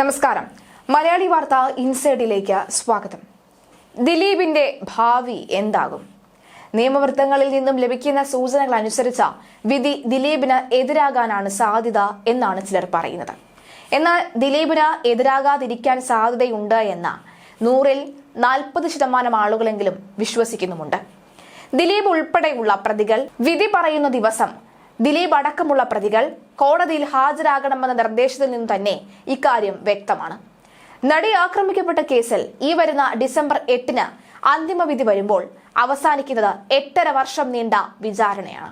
നമസ്കാരം. മലയാളി വാർത്ത ഇൻസൈഡിലേക്ക് സ്വാഗതം. ദിലീപിന്റെ ഭാവി എന്താകും? നിയമവൃത്തങ്ങളിൽ നിന്നും ലഭിക്കുന്ന സൂചനകൾ അനുസരിച്ച വിധി ദിലീപിന് എതിരാകാനാണ് സാധ്യത എന്നാണ് ചിലർ പറയുന്നത്. എന്നാൽ ദിലീപിന് എതിരാകാതിരിക്കാൻ സാധ്യതയുണ്ട് എന്ന നൂറിൽ നാൽപ്പത് ശതമാനം ആളുകളെങ്കിലും വിശ്വസിക്കുന്നുമുണ്ട്. ദിലീപ് ഉൾപ്പെടെയുള്ള പ്രതികൾ വിധി പറയുന്ന ദിവസം ദിലീപ് അടക്കമുള്ള പ്രതികൾ കോടതിയിൽ ഹാജരാകണമെന്ന നിർദ്ദേശത്തിൽ നിന്ന് തന്നെ ഇക്കാര്യം വ്യക്തമാണ്. നടി ആക്രമിക്കപ്പെട്ട കേസിൽ ഈ വരുന്ന ഡിസംബർ എട്ടിന് അന്തിമവിധി വരുമ്പോൾ അവസാനിക്കുന്നത് എട്ടര വർഷം നീണ്ട വിചാരണയാണ്.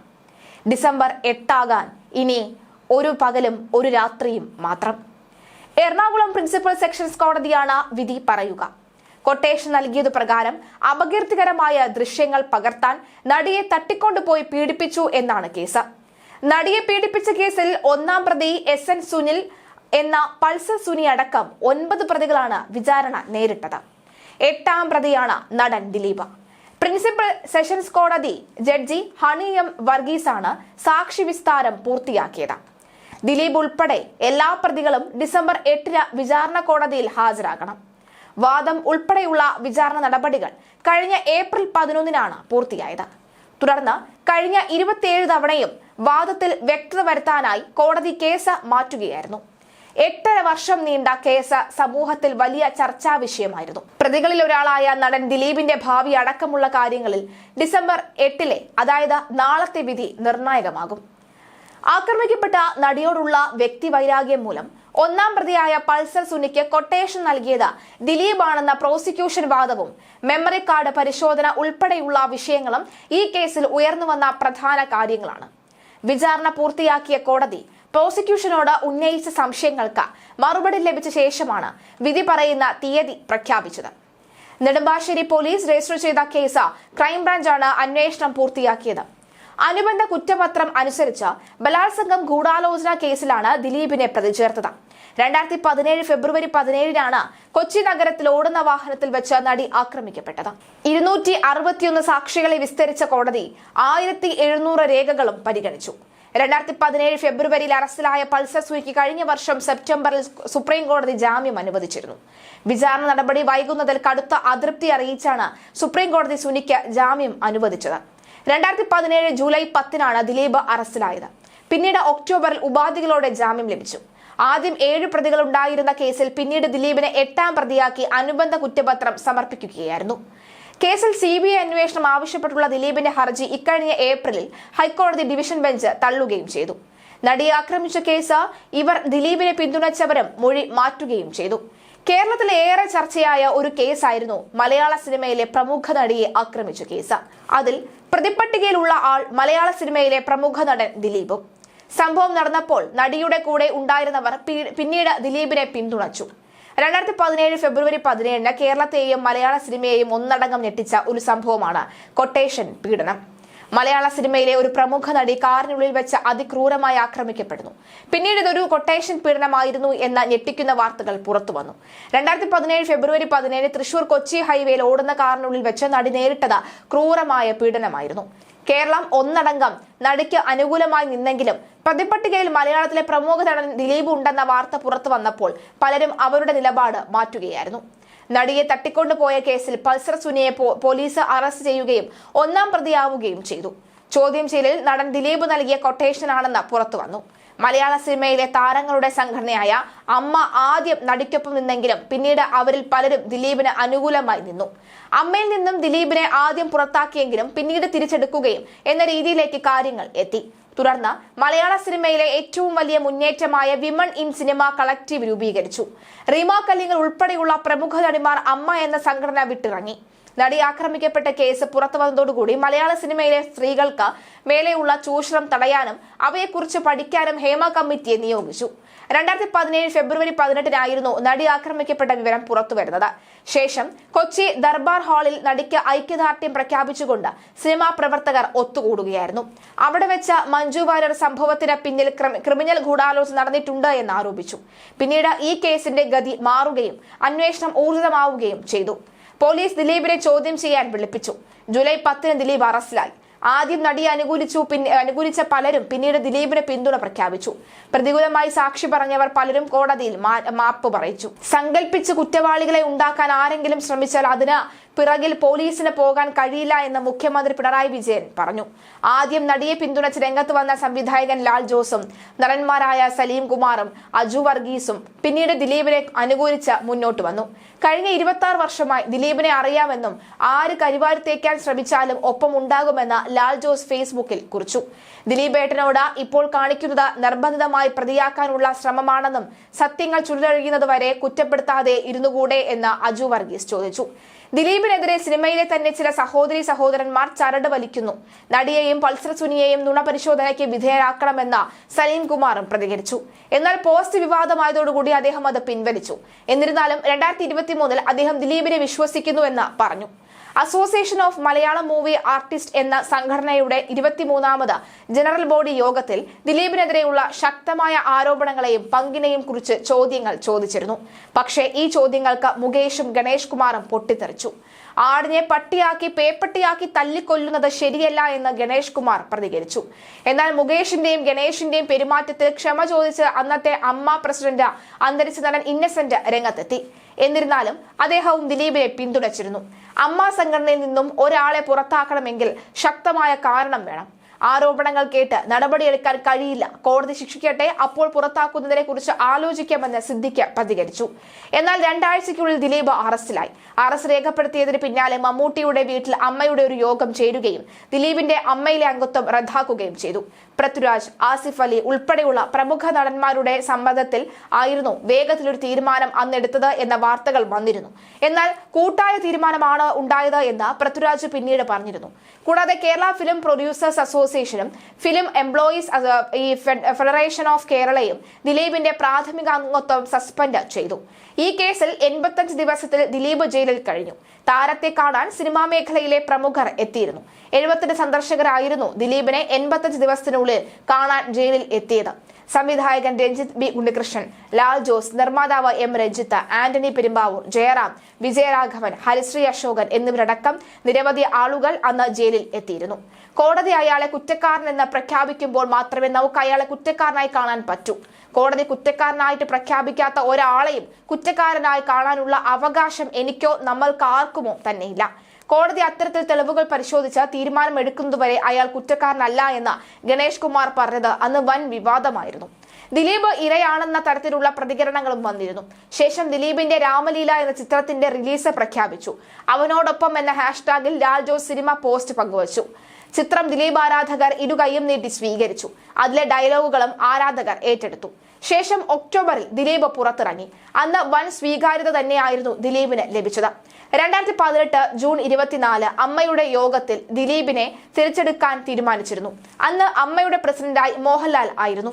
ഡിസംബർ എട്ടാകാൻ ഇനി ഒരു പകലും ഒരു രാത്രിയും മാത്രം. എറണാകുളം പ്രിൻസിപ്പൽ സെക്ഷൻസ് കോടതിയാണ് വിധി പറയുക. കൊട്ടേഷൻ നൽകിയത് പ്രകാരം അപകീർത്തികരമായ ദൃശ്യങ്ങൾ പകർത്താൻ നടിയെ തട്ടിക്കൊണ്ടുപോയി പീഡിപ്പിച്ചു എന്നാണ് കേസ്. നടിയെ പീഡിപ്പിച്ച കേസിൽ ഒന്നാം പ്രതി എസ് എൻ സുനിൽ എന്ന പൾസർ സുനി അടക്കം ഒൻപത് പ്രതികളാണ് വിചാരണ നേരിട്ടത്. എട്ടാം പ്രതിയാണ് നടൻ ദിലീപ്. പ്രിൻസിപ്പൽ സെഷൻസ് കോടതി ജഡ്ജി ഹണി എം വർഗീസാണ് സാക്ഷി വിസ്താരം പൂർത്തിയാക്കിയത്. ദിലീപ് ഉൾപ്പെടെ എല്ലാ പ്രതികളും ഡിസംബർ എട്ടിന് വിചാരണ കോടതിയിൽ ഹാജരാകണം. വാദം ഉൾപ്പെടെയുള്ള വിചാരണ നടപടികൾ കഴിഞ്ഞ ഏപ്രിൽ പതിനൊന്നിനാണ് പൂർത്തിയായത്. തുടർന്ന് കഴിഞ്ഞ ഇരുപത്തിയേഴ് തവണയും വാദത്തിൽ വ്യക്തത വരുത്താനായി കോടതി കേസ് മാറ്റുകയായിരുന്നു. എട്ടര വർഷം നീണ്ട കേസ് സമൂഹത്തിൽ വലിയ ചർച്ചാ വിഷയമായിരുന്നു. പ്രതികളിൽ ഒരാളായ നടൻ ദിലീപിന്റെ ഭാവി അടക്കമുള്ള കാര്യങ്ങളിൽ ഡിസംബർ എട്ടിലെ അതായത് നാളത്തെ വിധി നിർണായകമാകും. ആക്രമിക്കപ്പെട്ട നടിയോടുള്ള വ്യക്തിവൈരാഗ്യം മൂലം ഒന്നാം പ്രതിയായ പൾസർ സുനിക്ക് കൊട്ടേഷൻ നൽകിയത് ദിലീപാണെന്ന പ്രോസിക്യൂഷൻ വാദവും മെമ്മറി കാർഡ് പരിശോധന ഉൾപ്പെടെയുള്ള വിഷയങ്ങളും ഈ കേസിൽ ഉയർന്നുവന്ന പ്രധാന കാര്യങ്ങളാണ്. വിചാരണ പൂർത്തിയാക്കിയ കോടതി പ്രോസിക്യൂഷനോട് ഉന്നയിച്ച സംശയങ്ങൾക്ക് മറുപടി ലഭിച്ച ശേഷമാണ് വിധി പറയുന്ന തീയതി പ്രഖ്യാപിച്ചത്. നെടുമ്പാശ്ശേരി പോലീസ് രജിസ്റ്റർ ചെയ്ത കേസ് ക്രൈംബ്രാഞ്ചാണ് അന്വേഷണം പൂർത്തിയാക്കിയത്. അനുബന്ധ കുറ്റപത്രം അനുസരിച്ച് ബലാത്സംഗം ഗൂഢാലോചന കേസിലാണ് ദിലീപിനെ പ്രതി ചേർത്തത് രണ്ടായിരത്തി പതിനേഴ് ഫെബ്രുവരി പതിനേഴിനാണ് കൊച്ചി നഗരത്തിൽ ഓടുന്ന വാഹനത്തിൽ വെച്ച് നടി ആക്രമിക്കപ്പെട്ടത്. ഇരുന്നൂറ്റി അറുപത്തിയൊന്ന് സാക്ഷികളെ വിസ്തരിച്ച കോടതി ആയിരത്തി എഴുന്നൂറ് രേഖകളും പരിഗണിച്ചു. രണ്ടായിരത്തി പതിനേഴ് ഫെബ്രുവരിയിൽ അറസ്റ്റിലായ പൾസർ സുയ്ക്ക് കഴിഞ്ഞ വർഷം സെപ്റ്റംബറിൽ സുപ്രീം കോടതി ജാമ്യം അനുവദിച്ചിരുന്നു. വിചാരണ നടപടി വൈകുന്നതിൽ കടുത്ത അതൃപ്തി അറിയിച്ചാണ് സുപ്രീം കോടതി സുനിക്ക് ജാമ്യം അനുവദിച്ചത്. രണ്ടായിരത്തി പതിനേഴ് ജൂലൈ പത്തിനാണ് ദിലീപ് അറസ്റ്റിലായത്. പിന്നീട് ഒക്ടോബറിൽ ഉപാധികളോടെ ജാമ്യം ലഭിച്ചു. ആദ്യം ഏഴ് പ്രതികൾ ഉണ്ടായിരുന്ന കേസിൽ പിന്നീട് ദിലീപിനെ എട്ടാം പ്രതിയാക്കി അനുബന്ധ കുറ്റപത്രം സമർപ്പിക്കുകയായിരുന്നു. കേസിൽ സി ബി ഐ അന്വേഷണം ആവശ്യപ്പെട്ടുള്ള ദിലീപിന്റെ ഹർജി ഇക്കഴിഞ്ഞ ഏപ്രിലിൽ ഹൈക്കോടതി ഡിവിഷൻ ബെഞ്ച് തള്ളുകയും ചെയ്തു. നടിയെ ആക്രമിച്ച കേസ് ഇവർ ദിലീപിനെ പിന്തുണച്ചവരും മൊഴി മാറ്റുകയും ചെയ്തു. കേരളത്തിൽ ഏറെ ചർച്ചയായ ഒരു കേസായിരുന്നു മലയാള സിനിമയിലെ പ്രമുഖ നടിയെ ആക്രമിച്ച കേസ്. അതിൽ പ്രതിപ്പട്ടികയിലുള്ള ആൾ മലയാള സിനിമയിലെ പ്രമുഖ നടൻ ദിലീപും. സംഭവം നടന്നപ്പോൾ നടിയുടെ കൂടെ ഉണ്ടായിരുന്നവർ പിന്നീട് ദിലീപിനെ പിന്തുണച്ചു. രണ്ടായിരത്തി പതിനേഴ് ഫെബ്രുവരി പതിനേഴിന് കേരളത്തെയും മലയാള സിനിമയെയും ഒന്നടങ്കം ഞെട്ടിച്ച ഒരു സംഭവമാണ് കൊട്ടേഷൻ പീഡനം. മലയാള സിനിമയിലെ ഒരു പ്രമുഖ നടി കാറിനുള്ളിൽ വെച്ച് അതിക്രൂരമായി ആക്രമിക്കപ്പെടുന്നു. പിന്നീട് ഇതൊരു കൊട്ടേഷൻ പീഡനമായിരുന്നു എന്ന ഞെട്ടിക്കുന്ന വാർത്തകൾ പുറത്തു വന്നു. രണ്ടായിരത്തി പതിനേഴ് ഫെബ്രുവരി പതിനേഴ് തൃശൂർ കൊച്ചി ഹൈവേയിൽ ഓടുന്ന കാറിനുള്ളിൽ വെച്ച് നടി നേരിട്ടത് ക്രൂരമായ പീഡനമായിരുന്നു. കേരളം ഒന്നടങ്കം നടിക്ക് അനുകൂലമായി നിന്നെങ്കിലും പ്രതിപട്ടികയിൽ മലയാളത്തിലെ പ്രമുഖ നടൻ ദിലീപ് ഉണ്ടെന്ന വാർത്ത പുറത്തു വന്നപ്പോൾ പലരും അവരുടെ നിലപാട് മാറ്റുകയായിരുന്നു. നടിയെ തട്ടിക്കൊണ്ടുപോയ കേസിൽ പൾസർ സുനിയെ പോലീസ് അറസ്റ്റ് ചെയ്യുകയും ഒന്നാം പ്രതിയാവുകയും ചെയ്തു. ചോദ്യം ചെയ്യലിൽ നടൻ ദിലീപ് നൽകിയ കൊട്ടേഷനാണെന്ന് പുറത്തു വന്നു. മലയാള സിനിമയിലെ താരങ്ങളുടെ സംഘടനയായ അമ്മ ആദ്യം നടിക്കൊപ്പം നിന്നെങ്കിലും പിന്നീട് അവരിൽ പലരും ദിലീപിന് അനുകൂലമായി നിന്നു. അമ്മയിൽ നിന്നും ദിലീപിനെ ആദ്യം പുറത്താക്കിയെങ്കിലും പിന്നീട് തിരിച്ചെടുക്കുകയും എന്ന രീതിയിലേക്ക് കാര്യങ്ങൾ എത്തി. തുടർന്ന് മലയാള സിനിമയിലെ ഏറ്റവും വലിയ മുന്നേറ്റമായ വിമൺ ഇൻ സിനിമ കളക്റ്റീവ് രൂപീകരിച്ചു. റീമ കല്ലിങ്ങൽ ഉൾപ്പെടെയുള്ള പ്രമുഖ നടിമാർ അമ്മ എന്ന സംഘടന വിട്ടിറങ്ങി. നടി ആക്രമിക്കപ്പെട്ട കേസ് പുറത്തു വന്നതോടുകൂടി മലയാള സിനിമയിലെ സ്ത്രീകൾക്ക് മേലെയുള്ള ചൂഷണം തടയാനും അവയെക്കുറിച്ച് പഠിക്കാനും ഹേമ കമ്മിറ്റിയെ നിയോഗിച്ചു. രണ്ടായിരത്തി പതിനേഴ് ഫെബ്രുവരി പതിനെട്ടിനായിരുന്നു നടി ആക്രമിക്കപ്പെട്ട വിവരം പുറത്തുവരുന്നത്. ശേഷം കൊച്ചി ദർബാർ ഹാളിൽ നടിക്ക് ഐക്യദാർഢ്യം പ്രഖ്യാപിച്ചുകൊണ്ട് സിനിമാ പ്രവർത്തകർ ഒത്തുകൂടുകയായിരുന്നു. അവിടെ വെച്ച മഞ്ജു വാര്യർ സംഭവത്തിന് പിന്നിൽ ക്രിമിനൽ ഗൂഢാലോചന നടന്നിട്ടുണ്ട് എന്ന് ആരോപിച്ചു പിന്നീട് ഈ കേസിന്റെ ഗതി മാറുകയും അന്വേഷണം ഊർജിതമാവുകയും ചെയ്തു. പോലീസ് ദിലീപിനെ ചോദ്യം ചെയ്യാൻ വിളിപ്പിച്ചു. ജൂലൈ പത്തിന് ദിലീപ് അറസ്റ്റിലായി. ആദ്യം നടിയെ അനുകൂലിച്ചു പിന്നെ അനുകൂലിച്ച പലരും പിന്നീട് ദിലീപിനെ പിന്തുണ പ്രഖ്യാപിച്ചു. പ്രതികൂലമായി സാക്ഷി പറഞ്ഞവർ പലരും കോടതിയിൽ മാപ്പ് പറയിച്ചു. സങ്കല്പിച്ച് കുറ്റവാളികളെ ഉണ്ടാക്കാൻ ആരെങ്കിലും ശ്രമിച്ചാൽ അതിന് പിറകിൽ പോലീസിന് പോകാൻ കഴിയില്ല എന്ന് മുഖ്യമന്ത്രി പിണറായി വിജയൻ പറഞ്ഞു. ആദ്യം നടിയെ പിന്തുണച്ച് രംഗത്ത് വന്ന സംവിധായകൻ ലാൽ ജോസും നടന്മാരായ സലീം കുമാറും അജു വർഗീസും പിന്നീട് ദിലീപിനെ അനുകൂലിച്ച് മുന്നോട്ട് വന്നു. കഴിഞ്ഞ ഇരുപത്തി വർഷമായി ദിലീപിനെ അറിയാമെന്നും ആര് കരിവാരി തേക്കാൻ ശ്രമിച്ചാലും ഒപ്പം ഉണ്ടാകുമെന്ന് ലാൽ ജോസ് ഫേസ്ബുക്കിൽ കുറിച്ചു. ദിലീപ് ഏട്ടനോട് ഇപ്പോൾ കാണിക്കുന്നത് നിർബന്ധിതമായി പ്രതിയാക്കാനുള്ള ശ്രമമാണെന്നും സത്യങ്ങൾ ചുരുളഴിയുന്നത് വരെ കുറ്റപ്പെടുത്താതെ ഇരുന്നുകൂടെ എന്ന് അജു വർഗീസ് ചോദിച്ചു. ദിലീപിനെതിരെ സിനിമയിലെ തന്നെ ചില സഹോദരി സഹോദരന്മാർ ചരട് വലിക്കുന്നു. നടിയെയും പൾസർ സുനിയെയും നുണ പരിശോധനയ്ക്ക് വിധേയരാക്കണമെന്ന് സലീം കുമാറും പ്രതികരിച്ചു. എന്നാൽ പോസ്റ്റ് വിവാദമായതോടുകൂടി അദ്ദേഹം അത് പിൻവലിച്ചു. എന്നിരുന്നാലും രണ്ടായിരത്തി ഇരുപത്തി അദ്ദേഹം ദിലീപിനെ വിശ്വസിക്കുന്നുവെന്ന് പറഞ്ഞു. Association of Malayalam movie artist എന്ന സംഘടനയുടെ ഇരുപത്തിമൂന്നാമത് ജനറൽ ബോഡി യോഗത്തിൽ ദിലീപിനെതിരെയുള്ള ശക്തമായ ആരോപണങ്ങളെയും പങ്കിനെയും കുറിച്ച് ചോദ്യങ്ങൾ ചോദിച്ചിരുന്നു. പക്ഷേ ഈ ചോദ്യങ്ങൾക്ക് മുകേഷും ഗണേഷ് കുമാറും പൊട്ടിത്തെറിച്ചു. ആടിനെ പട്ടിയാക്കി പേപ്പട്ടിയാക്കി തല്ലിക്കൊല്ലുന്നത് ശരിയല്ല എന്ന് ഗണേഷ് കുമാർ പ്രതികരിച്ചു. എന്നാൽ മുകേഷിന്റെയും ഗണേഷിന്റെയും പെരുമാറ്റത്തിൽ ക്ഷമ ചോദിച്ച് അന്നത്തെ അമ്മ പ്രസിഡന്റ് അന്തരിച്ച നടൻ ഇന്നസെന്റ് രംഗത്തെത്തി. എന്നിരുന്നാലും അദ്ദേഹവും ദിലീപിനെ പിന്തുണച്ചിരുന്നു. അമ്മ സംഘടനയിൽ നിന്നും ഒരാളെ പുറത്താക്കണമെങ്കിൽ ശക്തമായ കാരണം വേണം. ആരോപണങ്ങൾ കേട്ട് നടപടിയെടുക്കാൻ കഴിയില്ല. കോടതി ശിക്ഷിക്കട്ടെ അപ്പോൾ പുറത്താക്കുന്നതിനെ കുറിച്ച് ആലോചിക്കാമെന്ന് സിദ്ദിഖ് പ്രതികരിച്ചു. എന്നാൽ രണ്ടാഴ്ചയ്ക്കുള്ളിൽ ദിലീപ് അറസ്റ്റിലായി. അറസ്റ്റ് രേഖപ്പെടുത്തിയതിന് പിന്നാലെ മമ്മൂട്ടിയുടെ വീട്ടിൽ അമ്മയുടെ ഒരു യോഗം ചേരുകയും ദിലീപിന്റെ അമ്മയിലെ അംഗത്വം റദ്ദാക്കുകയും ചെയ്തു. പൃഥ്വിരാജ് ആസിഫ് അലി ഉൾപ്പെടെയുള്ള പ്രമുഖ നടന്മാരുടെ സമ്മതത്തിൽ ആയിരുന്നു വേഗത്തിലൊരു തീരുമാനം അന്നെടുത്തത് എന്ന വാർത്തകൾ വന്നിരുന്നു. എന്നാൽ കൂട്ടായ തീരുമാനമാണ് ഉണ്ടായത് എന്ന് പൃഥ്വിരാജ് പിന്നീട് പറഞ്ഞിരുന്നു. കൂടാതെ കേരള ഫിലിം പ്രൊഡ്യൂസേഴ്സ് അസോസിയേഷനും ഫിലിം എംപ്ലോയീസ് ഈ ഫെഡറേഷൻ ഓഫ് കേരളയും ദിലീപിന്റെ പ്രാഥമിക അംഗത്വം സസ്പെൻഡ് ചെയ്തു. ഈ കേസിൽ എൺപത്തഞ്ച് ദിവസത്തിൽ ദിലീപ് ജയിലിൽ കഴിഞ്ഞു. താരത്തെ കാണാൻ സിനിമാ മേഖലയിലെ പ്രമുഖർ എത്തിയിരുന്നു. എഴുപത്തിന് സന്ദർശകരായിരുന്നു ദിലീപിനെ എൺപത്തഞ്ച് ദിവസത്തിനുള്ളിൽ കാണാൻ ജയിലിൽ എത്തിയത്. സംവിധായകൻ രഞ്ജിത്ത് ബി ഉണ്ണികൃഷ്ണൻ ലാൽ ജോസ് നിർമ്മാതാവ് എം രഞ്ജിത്ത് ആന്റണി പെരുമ്പാവൂർ ജയറാം വിജയരാഘവൻ ഹരിശ്രീ അശോകൻ എന്നിവരടക്കം നിരവധി ആളുകൾ അന്ന് ജയിലിൽ എത്തിയിരുന്നു. കോടതി അയാളെ കുറ്റക്കാരനെന്ന് പ്രഖ്യാപിക്കുമ്പോൾ മാത്രമേ നമുക്ക് അയാളെ കുറ്റക്കാരനായി കാണാൻ പറ്റൂ. കോടതി കുറ്റക്കാരനായിട്ട് പ്രഖ്യാപിക്കാത്ത ഒരാളെയും കുറ്റക്കാരനായി കാണാനുള്ള അവകാശം എനിക്കോ നമ്മൾക്ക് ആർക്കുമോ തന്നെയില്ല. കോടതി അത്തരത്തിൽ തെളിവുകൾ പരിശോധിച്ച് തീരുമാനമെടുക്കുന്നതുവരെ അയാൾ കുറ്റക്കാരനല്ല എന്ന് ഗണേഷ് കുമാർ പറഞ്ഞത് അന്ന് വൻ വിവാദമായിരുന്നു. ദിലീപ് ഇരയാണെന്ന തരത്തിലുള്ള പ്രതികരണങ്ങളും വന്നിരുന്നു. ശേഷം ദിലീപിന്റെ രാമലീല എന്ന ചിത്രത്തിന്റെ റിലീസ് പ്രഖ്യാപിച്ചു. അവനോടൊപ്പം എന്ന ഹാഷ്ടാഗിൽ ലാൽ ജോസ് സിനിമ പോസ്റ്റ് പങ്കുവച്ചു. ചിത്രം ദിലീപ് ആരാധകർ ഇരുകൈയും നീട്ടി സ്വീകരിച്ചു. അതിലെ ഡയലോഗുകളും ആരാധകർ ഏറ്റെടുത്തു. ശേഷം ഒക്ടോബറിൽ ദിലീപ് പുറത്തിറങ്ങി. അന്ന് വൻ സ്വീകാര്യത തന്നെയായിരുന്നു ദിലീപിന് ലഭിച്ചത്. രണ്ടായിരത്തി പതിനെട്ട് ജൂൺ ഇരുപത്തിനാല് അമ്മയുടെ യോഗത്തിൽ ദിലീപിനെ തിരിച്ചെടുക്കാൻ തീരുമാനിച്ചിരുന്നു. അന്ന് അമ്മയുടെ പ്രസിഡന്റായി മോഹൻലാൽ ആയിരുന്നു.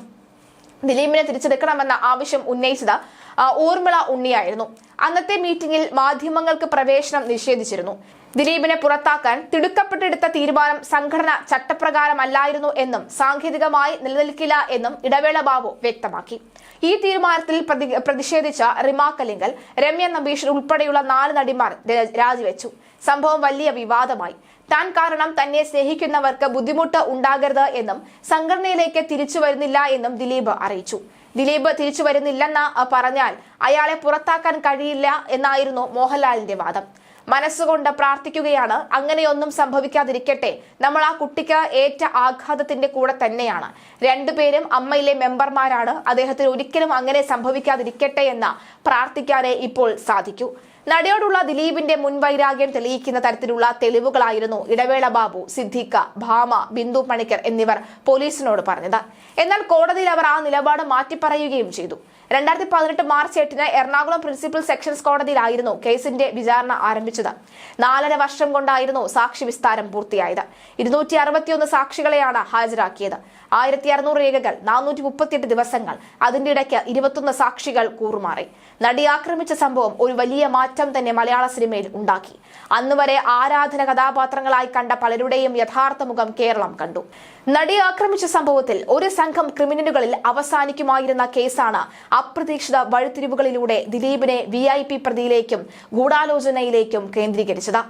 ദിലീപിനെ തിരിച്ചെടുക്കണമെന്ന ആവശ്യം ഉന്നയിച്ചത് ഊർമിള ഉണ്ണിയായിരുന്നു. അന്നത്തെ മീറ്റിംഗിൽ മാധ്യമങ്ങൾക്ക് പ്രവേശനം നിഷേധിച്ചിരുന്നു. ദിലീപിനെ പുറത്താക്കാൻ തിടുക്കപ്പെട്ടെടുത്ത തീരുമാനം സംഘടന ചട്ടപ്രകാരമല്ലായിരുന്നു എന്നും സാങ്കേതികമായി നിലനിൽക്കില്ല എന്നും ഇടവേള ബാബു വ്യക്തമാക്കി. ഈ തീരുമാനത്തിൽ പ്രതിഷേധിച്ച റിമാ കലിങ്കൽ രമ്യ നബീഷ് ഉൾപ്പെടെയുള്ള നാല് നടിമാർ രാജിവെച്ചു. സംഭവം വലിയ വിവാദമായി. താൻ കാരണം തന്നെ സ്നേഹിക്കുന്നവർക്ക് ബുദ്ധിമുട്ട് ഉണ്ടാകരുത് എന്നും സംഘടനയിലേക്ക് തിരിച്ചു വരുന്നില്ല എന്നും ദിലീപ് അറിയിച്ചു. ദിലീപ് തിരിച്ചു വരുന്നില്ലെന്ന് പറഞ്ഞാൽ അയാളെ പുറത്താക്കാൻ കഴിയില്ല എന്നായിരുന്നു മോഹൻലാലിന്റെ വാദം. മനസ്സുകൊണ്ട് പ്രാർത്ഥിക്കുകയാണ്. അങ്ങനെയൊന്നും സംഭവിക്കാതിരിക്കട്ടെ. നമ്മൾ ആ കുട്ടിക്ക് ഏറ്റ ആഘാതത്തിന്റെ കൂടെ തന്നെയാണ്. രണ്ടുപേരും അമ്മയിലെ മെമ്പർമാരാണ്. അദ്ദേഹത്തിന് ഒരിക്കലും അങ്ങനെ സംഭവിക്കാതിരിക്കട്ടെ എന്ന് പ്രാർത്ഥിക്കാനേ ഇപ്പോൾ സാധിക്കൂ. നടിയോടുള്ള ദിലീപിന്റെ മുൻവൈരാഗ്യം തെളിയിക്കുന്ന തരത്തിലുള്ള തെളിവുകളായിരുന്നു ഇടവേള ബാബു സിദ്ദിഖ ഭാമ ബിന്ദു പണിക്കർ എന്നിവർ പോലീസിനോട് പറഞ്ഞത്. എന്നാൽ കോടതിയിൽ അവർ ആ നിലപാട് മാറ്റിപ്പറയുകയും ചെയ്തു. രണ്ടായിരത്തി പതിനെട്ട് മാർച്ച് എട്ടിന് എറണാകുളം പ്രിൻസിപ്പൽ സെഷൻസ് കോടതിയിലായിരുന്നു കേസിന്റെ വിചാരണ ആരംഭിച്ചത്. നാലര വർഷം കൊണ്ടായിരുന്നു സാക്ഷി വിസ്താരം പൂർത്തിയായത്. ഇരുന്നൂറ്റി അറുപത്തിയൊന്ന് സാക്ഷികളെയാണ് ഹാജരാക്കിയത്. ആയിരത്തി അറുന്നൂറ് രേഖകൾ നാനൂറ്റി മുപ്പത്തിയെട്ട് ദിവസങ്ങൾ അതിന്റെ ഇടയ്ക്ക് ഇരുപത്തൊന്ന് സാക്ഷികൾ കൂറുമാറി. നടി ആക്രമിച്ച സംഭവം ഒരു വലിയ മാറ്റം തന്നെ മലയാള സിനിമയിൽ ഉണ്ടാക്കി. അന്നുവരെ ആരാധന കഥാപാത്രങ്ങളായി കണ്ട പലരുടെയും യഥാർത്ഥ മുഖം കേരളം കണ്ടു. നടി ആക്രമിച്ച സംഭവത്തിൽ ഒരു സംഘം ക്രിമിനലുകളിൽ അവസാനിക്കുമായിരുന്ന കേസാണ് അപ്രതീക്ഷിത വഴിത്തിരിവുകളിലൂടെ ദിലീപിനെ വി ഐ പി പ്രതിയിലേക്കും ഗൂഢാലോചനയിലേക്കും കേന്ദ്രീകരിച്ചത്.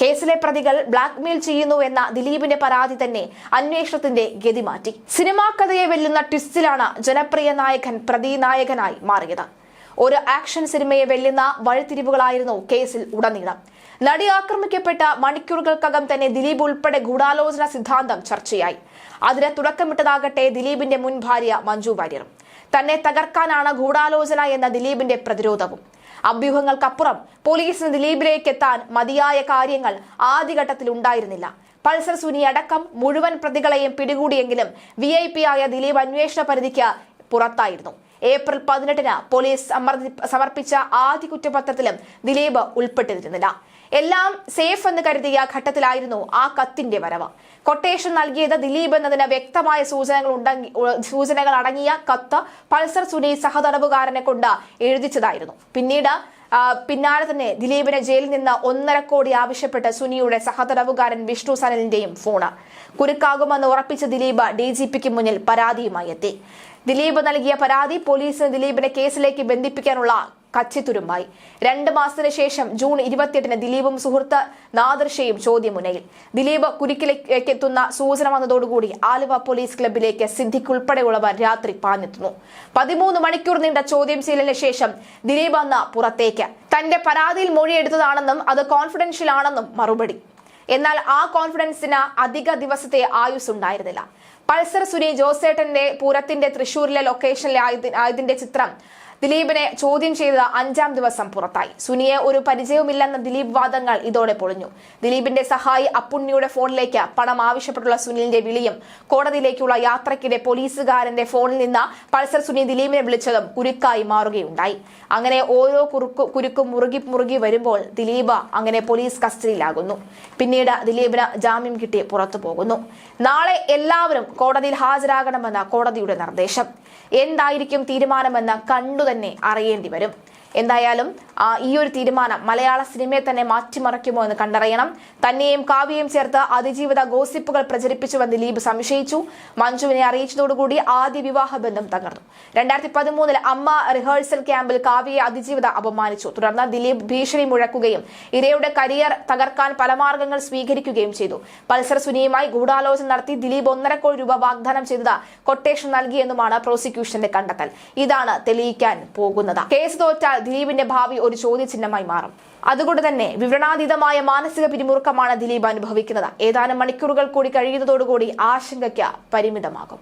കേസിലെ പ്രതികൾ ബ്ലാക്ക്മെയിൽ ചെയ്യുന്നു എന്ന ദിലീപിന്റെ പരാതി തന്നെ അന്വേഷണത്തിന്റെ ഗതി മാറ്റി സിനിമാ കഥയെ വെല്ലുന്ന ട്വിസ്റ്റിലാണ് ജനപ്രിയ നായകൻ പ്രതിനായകനായി മാറിയത്. ഒരു ആക്ഷൻ സിനിമയെ വെല്ലുന്ന വഴിത്തിരിവുകളായിരുന്നു കേസിൽ ഉടനീളം. നടി ആക്രമിക്കപ്പെട്ട മണിക്കൂറുകൾക്കകം തന്നെ ദിലീപ് ഉൾപ്പെടെ ഗൂഢാലോചന സിദ്ധാന്തം ചർച്ചയായി. അതിന് തുടക്കമിട്ടതാകട്ടെ ദിലീപിന്റെ മുൻ ഭാര്യ മഞ്ജു വാര്യറും തന്നെ തകർക്കാനാണ് ഗൂഢാലോചന എന്ന ദിലീപിന്റെ പ്രതിരോധവും. അഭ്യൂഹങ്ങൾക്കപ്പുറം പോലീസിന് ദിലീപിലേക്ക് എത്താൻ മതിയായ കാര്യങ്ങൾ ആദ്യഘട്ടത്തിൽ ഉണ്ടായിരുന്നില്ല. പൾസർ സുനി അടക്കം മുഴുവൻ പ്രതികളെയും പിടികൂടിയെങ്കിലും വി ഐ പി ആയ ദിലീപ് അന്വേഷണ പരിധിക്ക് പുറത്തായിരുന്നു. ഏപ്രിൽ പതിനെട്ടിന് പോലീസ് സമർപ്പിച്ച ആദ്യ കുറ്റപത്രത്തിലും ദിലീപ് ഉൾപ്പെട്ടിരുന്നില്ല. എല്ലാം സേഫ് എന്ന് കരുതിയ ഘട്ടത്തിലായിരുന്നു ആ കത്തിന്റെ വരവ്. കൊട്ടേഷൻ നൽകിയത് ദിലീപ് എന്നതിന് വ്യക്തമായ സൂചനകൾ ഉണ്ടെങ്കിൽ സൂചനകൾ അടങ്ങിയ കത്ത് പൾസർ സുനി സഹതടവുകാരനെ കൊണ്ട് എഴുതിച്ചതായിരുന്നു. പിന്നീട് പിന്നാലെ തന്നെ ദിലീപിനെ ജയിലിൽ നിന്ന് ഒന്നര കോടി ആവശ്യപ്പെട്ട് സുനിയുടെ സഹതടവുകാരൻ വിഷ്ണു സനലിന്റെയും ഫോണ്. കുരുക്കാകുമെന്ന് ഉറപ്പിച്ച ദിലീപ് ഡി മുന്നിൽ പരാതിയുമായി എത്തി. ദിലീപ് നൽകിയ പരാതി പോലീസിന് ദിലീപിനെ കേസിലേക്ക് ബന്ധിപ്പിക്കാനുള്ള കച്ചിത്തുരുമ്പായി രണ്ട് മാസത്തിന് ശേഷം ജൂൺ ഇരുപത്തിയെട്ടിന് ദിലീപും സുഹൃത്ത് നാദർഷയും ചോദ്യമുനയിൽ. ദിലീപ് കുരുക്കിലേക്ക് എത്തുന്ന സൂചന വന്നതോടുകൂടി ആലുവ പോലീസ് ക്ലബിലേക്ക് സിദ്ദിഖ് ഉൾപ്പെടെയുള്ളവർ രാത്രി പാഞ്ഞെത്തുന്നു. പതിമൂന്ന് മണിക്കൂർ നീണ്ട ചോദ്യം ചെയ്യലിന് ശേഷം ദിലീപ് അന്ന് പുറത്തേക്ക്. തന്റെ പരാതിയിൽ മൊഴിയെടുത്തതാണെന്നും അത് കോൺഫിഡൻഷ്യൽ ആണെന്നും മറുപടി. എന്നാൽ ആ കോൺഫിഡൻസിന് അധിക ദിവസത്തെ ആയുസ് ഉണ്ടായിരുന്നില്ല പൾസർ സുനി ജോസേട്ടന്റെ പൂരത്തിന്റെ തൃശൂരിലെ ലൊക്കേഷനിലെ ആയതി- ആയതിന്റെ ചിത്രം ദിലീപിനെ ചോദ്യം ചെയ്ത അഞ്ചാം ദിവസം പുറത്തായി. സുനിയെ ഒരു പരിചയവുമില്ലെന്ന ദിലീപ് വാദങ്ങൾ ഇതോടെ പൊളിഞ്ഞു. ദിലീപിന്റെ സഹായി അപ്പുണ്ണിയുടെ ഫോണിലേക്ക് പണം ആവശ്യപ്പെട്ടുള്ള സുനിലിന്റെ വിളിയും കോടതിയിലേക്കുള്ള യാത്രയ്ക്കിടെ പോലീസുകാരന്റെ ഫോണിൽ നിന്ന് പൾസർ സുനി ദിലീപിനെ വിളിച്ചതും കുരുക്കായി മാറുകയുണ്ടായി. അങ്ങനെ ഓരോ കുരുക്കും മുറുകി മുറുകി വരുമ്പോൾ ദിലീപ് അങ്ങനെ പോലീസ് കസ്റ്റഡിയിലാകുന്നു. പിന്നീട് ദിലീപിന് ജാമ്യം കിട്ടി പുറത്തു പോകുന്നു. നാളെ എല്ലാവരും കോടതിയിൽ ഹാജരാകണമെന്ന കോടതിയുടെ നിർദ്ദേശം. എന്തായിരിക്കും തീരുമാനമെന്ന് കണ്ടുതന്നെ അറിയേണ്ടി വരും എന്തായാലും ഈ ഒരു തീരുമാനം മലയാള സിനിമയെ തന്നെ മാറ്റിമറിക്കുമോ എന്ന് കണ്ടറിയണം. തന്നെയും കാവ്യയും ചേർത്ത് അതിജീവിത ഗോസിപ്പുകൾ പ്രചരിപ്പിച്ചുവെന്ന് ദിലീപ് സംശയിച്ചു. മഞ്ജുവിനെ അറിയിച്ചതോടുകൂടി ആദ്യ വിവാഹ ബന്ധം തകർന്നു. രണ്ടായിരത്തി പതിമൂന്നിൽ അമ്മ റിഹേഴ്സൽ ക്യാമ്പിൽ കാവ്യയെ അതിജീവിത അപമാനിച്ചു. തുടർന്ന് ദിലീപ് ഭീഷണി മുഴക്കുകയും ഇരയുടെ കരിയർ തകർക്കാൻ പല മാർഗങ്ങൾ സ്വീകരിക്കുകയും ചെയ്തു. പൾസർ സുനിയുമായി ഗൂഢാലോചന നടത്തി ദിലീപ് ഒന്നര കോടി രൂപ വാഗ്ദാനം ചെയ്തത് കൊട്ടേഷൻ നൽകിയെന്നുമാണ് പ്രോസിക്യൂഷന്റെ കണ്ടെത്തൽ. ഇതാണ് തെളിയിക്കാൻ പോകുന്നത്. കേസ് തോറ്റാൽ ദിലീപിന്റെ ഭാവി ഒരു ചോദ്യചിഹ്നമായി മാറും. അതുകൊണ്ട് തന്നെ വിവരണാതീതമായ മാനസിക പിരിമുറുക്കമാണ് ദിലീപ് അനുഭവിക്കുന്നത്. ഏതാനും മണിക്കൂറുകൾ കൂടി കഴിയുന്നതോടുകൂടി ആശങ്കയ്ക്ക് പരിമിതമാകും.